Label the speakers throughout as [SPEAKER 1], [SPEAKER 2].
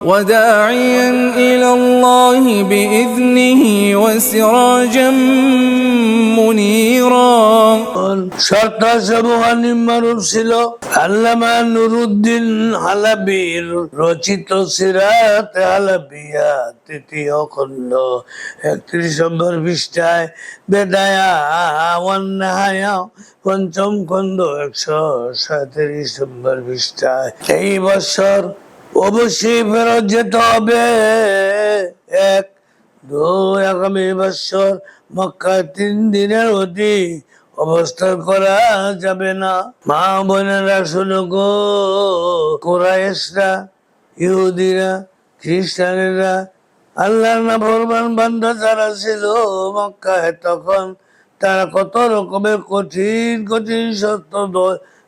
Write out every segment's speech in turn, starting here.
[SPEAKER 1] وداعيا إلى الله بإذنه وسراجا منيرا
[SPEAKER 2] সরকার সমূহ নিম্নরূপ ছিল আল্লামা নুরুদ্দিন হালাবির রচিত সিরাত হালাবিয়া তৃতীয় খণ্ড একত্রিশ নম্বর পৃষ্ঠায় বেদায়া ওয়ান্নাহায়া পঞ্চম খণ্ড একশো সাঁত্রিশ নম্বর পৃষ্ঠায় এই বছর অবশ্যই ফেরত যেতে হবে। এক, দুই, আগামী বছর মক্কা তিন দিনের অতি অবস্থান করা যাবে না। মা বোনেরা শুনো গো, কোরাইশরা, ইহুদিরা, খ্রিস্টানেরা, আল্লাহর না ভরবান বান্ধা যারা ছিল মক্কায়, তখন তারা কত রকমের কঠিন কঠিন সত্য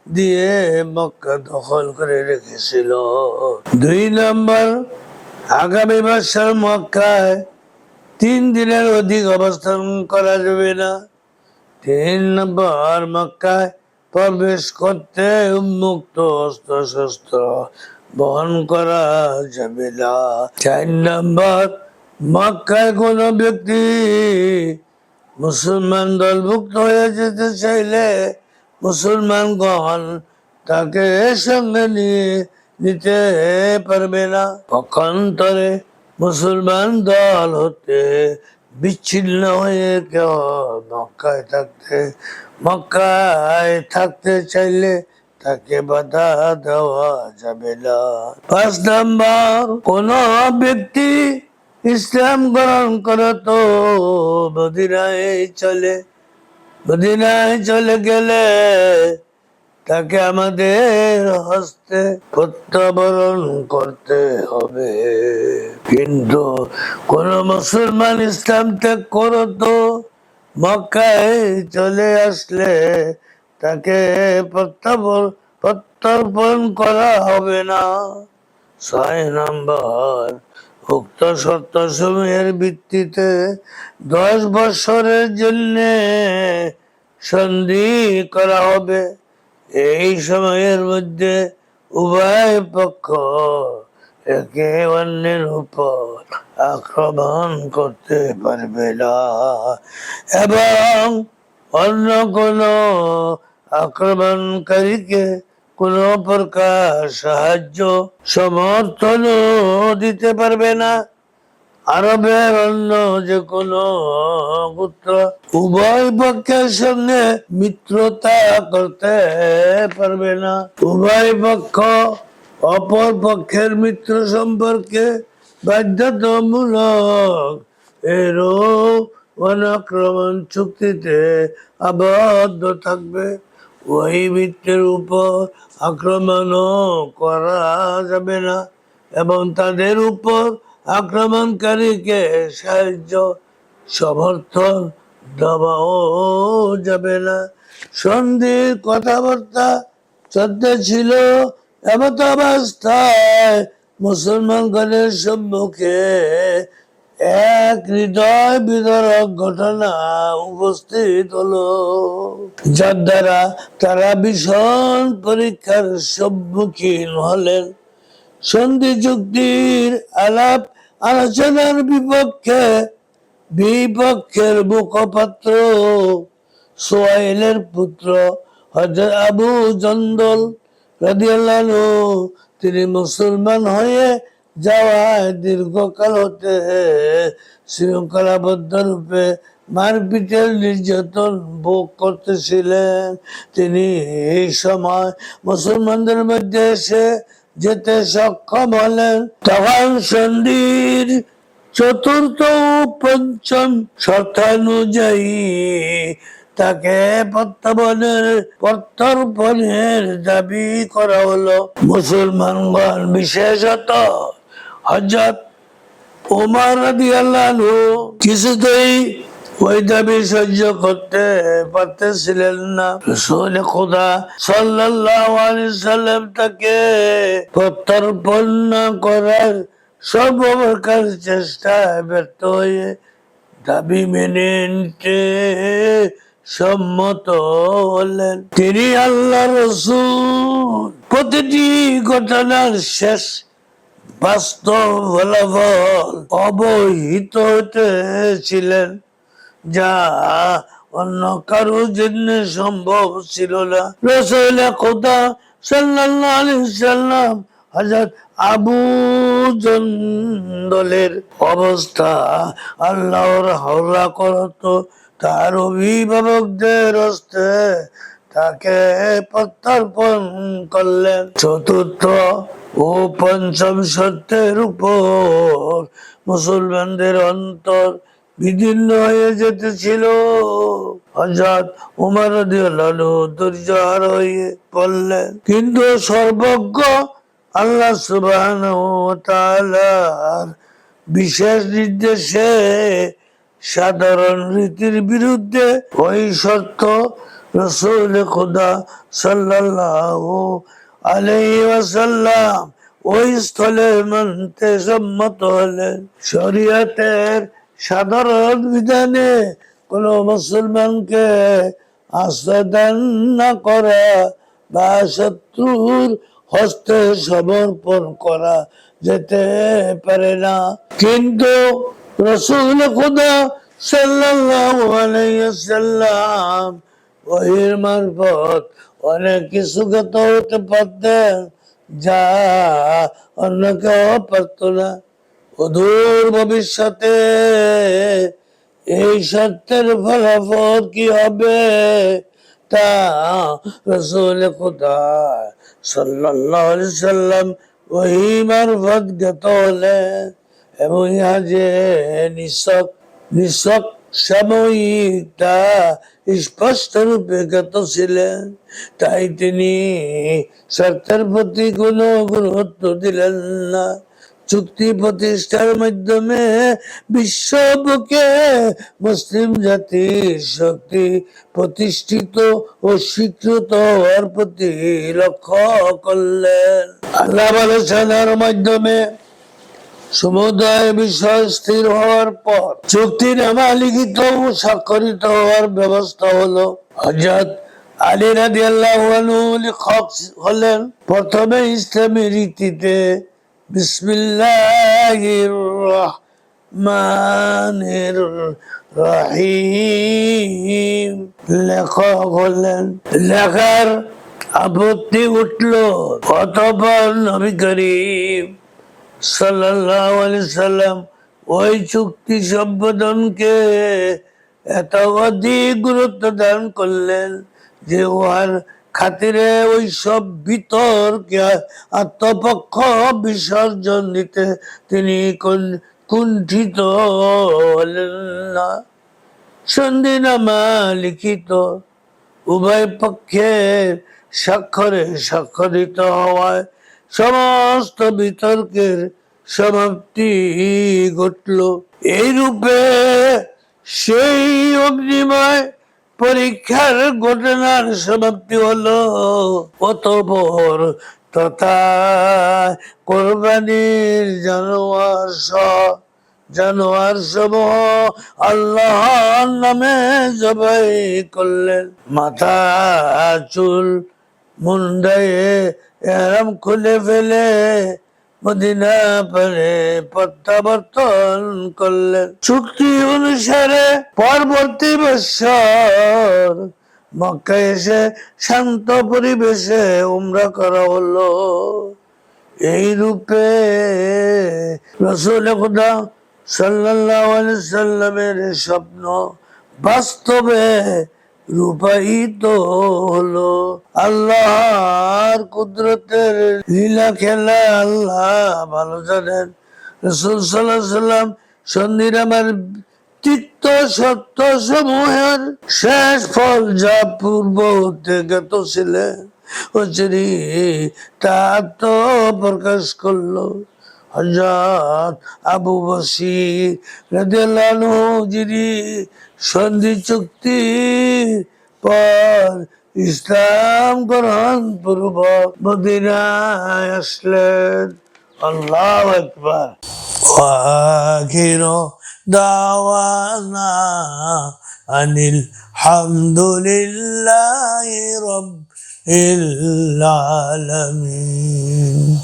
[SPEAKER 2] দিয়ে মক্কা দখল করে রেখেছিল। দুই নম্বর, আগামী বছর মক্কায় তিন দিনের অধিক অবস্থান করা যাবে না। তিন নম্বর, মক্কায় প্রবেশ করতে উন্মুক্ত অস্ত্র শস্ত্র বহন করা যাবে না। চার নম্বর, মক্কায় কোনো ব্যক্তি মুসলমান দলভুক্ত হয়ে যেতে চাইলে মুসলমানগণ তাকে সঙ্গে নিয়ে নিতে পারবে না। পক্ষান্তরে মুসলমান দল হতে বিচ্ছিন্ন হয়ে কেউ মক্কায় থাকতে মক্কায় থাকতে চাইলে তাকে বাধা দেওয়া যাবে না। পাঁচ নাম্বার, কোন ব্যক্তি ইসলাম গ্রহণ করে তো মদিনায় চলে। মদিনায় চলে গেলে তাকে আমাদের হস্তে প্রত্যাবরণ করতে হবে। কিন্তু কোন মুসলমান ইসলাম ত্যাগ করো তো, মক্কায় চলে আসলে তাকে প্রত্যাবর, প্রত্যর্পণ করা হবে না। ছয় নম্বর উক্ত সত্য সমূহের ভিত্তিতে দশ বছরের জন্য সন্ধি করা হবে। এই সময়ের মধ্যে উভয় পক্ষ একে অন্যের উপর আক্রমণ করতে পারবে না এবং অন্য কোনো আক্রমণকারীকে কোন প্রকার সাহায্য সমর্থন দিতে পারবে না। আরবের অন্য যে কোনো পুত্র উভয় পক্ষের সঙ্গে মিত্রতা করতে পারবে না। উভয় পক্ষ অপর পক্ষের মিত্র সম্পর্কে বাধ্যতামূলক এরূপ অনাক্রমণ চুক্তিতে আবদ্ধ থাকবে। ওই মিত্রের উপর আক্রমণও করা যাবে না এবং তাদের উপর আক্রমণকারীকে সাহায্য, সমর্থন দেওয়াও যাবে না। সন্ধির কথাবার্তা চলতেছিল, এমত অবস্থায় মুসলমানগণের সম্মুখে এক হৃদয় বিদরক ঘটনা উপস্থিত হলো, যার দ্বারা তারা ভীষণ পরীক্ষার সম্মুখীন হলেন। সন্ধি চুক্তির আলাপ আলোচনার বিপক্ষে, বিপক্ষের মুখপাত্র সোয়াইলের পুত্র হজরত আবু জন্দল রাদিয়াল্লাহু তিনি মুসলমান হয়ে যাওয়ায় দীর্ঘকাল হতে শৃঙ্খলাবদ্ধ রূপে মারপিটের নির্যাতন ভোগ করতেছিলেন। তিনি এই সময় মুসলমানদের মধ্যে এসে যেতে সক্ষম হলেন। তখন সন্ধির চতুর্থ পঞ্চম শর্তানুযায়ী তাকে প্রত্যাবনের প্রত্যর্পণের দাবি করা হলো। মুসলমানগণ বিশেষত হজরত ওমর রাদিয়াল্লাহু কিছুতেই ওই দাবি সহ্য করতে পারতেছিলেন না। রসুল খুদা সাল্লাম তাকে প্রত্যর্পণ করার সর্বপ্রকার চেষ্টায় ব্যর্থ হয়ে দাবি মেনে নিতে সম্মত হলেন। তিনি আল্লাহ রসুল। প্রতিটি ঘটনার শেষ বাস্তব অবহিত হতেছিলেন যা অন্য কারও জন্য সম্ভব ছিল না। রসুল খোদা সাল্লাম আবু জন্দলের অবস্থা আল্লাহর হাওলা করত। তার অভিভাবকদের হস্তে তাকে প্রত্যর্পণ করলেন। চতুর্থ ও পঞ্চম সত্যের উপর মুসলমানদের অন্তর বিদীর্ণ হয়ে যেতেছিল। হজরত উমর রাদিয়াল্লাহু ধৈর্য হার হয়ে পড়লেন কিন্তু সর্বজ্ঞ আল্লাহ তাআলার বিশেষ নির্দেশে সাধারণ রীতির বিরুদ্ধে ওই শর্ত রসুল খুদা সাল্লাল্লাহু আলাইহি ওয়াসাল্লাম, ওই স্থলে মানতে সম্মত হলেন। শরীয়তের সাধারণ বিধানে কোন মুসলমানকে আশ্রয় দান না করা বা শত্রুর হস্তে সমর্পণ করা যেতে পারে না। কিন্তু রসুল খুদা আলাইহি ওহির মারফত অনেক কিছু গত হতে পারতেন যা অন্য কেউ পারত না অদূর ভবিষ্যতে এই সত্যের ফলাফল কি হবে তা রসুল খুদা আলাইহি সাল্লাম ওই মারফত জ্ঞাত হলেন এবং ইহা যে নিঃসক নিঃসক সাময়িক তা স্পষ্ট রূপে জ্ঞাত ছিলেন তাই তিনি সত্যের প্রতি কোনো গুরুত্ব দিলেন না। চুক্তি প্রতিষ্ঠার মাধ্যমে বিশ্ববুকে মুসলিম জাতির শক্তি প্রতিষ্ঠিত ও স্বীকৃত হওয়ার প্রতি লক্ষ্য করলেন। আল্লাহ আলোচনার মাধ্যমে সমুদায় বিষয় স্থির হওয়ার পর চুক্তিনামা লিখিত ও স্বাক্ষরিত হওয়ার ব্যবস্থা হলো। হজরত আলী রাজি আল্লাহ হলেন, প্রথমে ইসলামী রীতিতে বিসমিল্লাহির রহমানির রহিম লেখক হলেন। লেখার আপত্তি উঠল, অতপর নবী করিম সাল্লাম, ওই চুক্তি সম্পাদনকে এত অধিক গুরুত্ব দান করলেন যে উহার খাতিরে ওই সব বিতর্কে আত্মপক্ষ বিসর্জন দিতে তিনি কুণ্ঠিত হলেন না। সন্ধিনামা লিখিত, উভয় পক্ষের স্বাক্ষরে স্বাক্ষরিত হওয়ায় সমস্ত বিতর্কের সমাপ্তি ঘটল। এই রূপে সেই অগ্নিময় পরীক্ষার ঘটনার সমাপ্তি হলো। অতপর তথা কোরবানির জানোয়ার জানোয়ার সমূহ আল্লাহর নামে জবাই করলেন। মাথা চুল মুন্ডায়ে এরম খুলে ফেলে, মদিনা পারে প্রত্যাবর্তন করলেন চুক্তি অনুসারে পরবর্তী বছর মক্কা এসে শান্ত পরিবেশে উমরা করা হলো। এই রূপে রসুল খুদা আলাইহি সাল্লামের স্বপ্ন বাস্তবে রূপায়িত হলো আল্লাহর কুদরতের লীলা খেলা, আল্লাহ ভালো জানেন। রসুল সাল্লাহ সাল্লাম সন্ধির আমার তিক্ত সত্য সমূহের শেষ ফল যা পূর্ব হতে জ্ঞাত ছিলেন তা তো প্রকাশ করল। হজরত আবু বসির রাদিয়াল্লাহু যিনি সন্ধি চুক্তি পর ইসলাম গ্রহণ পূর্বক মদিনায় আসলেন আল্লাহ একবার وآخر دعوانا أن الحمد لله رب العالمين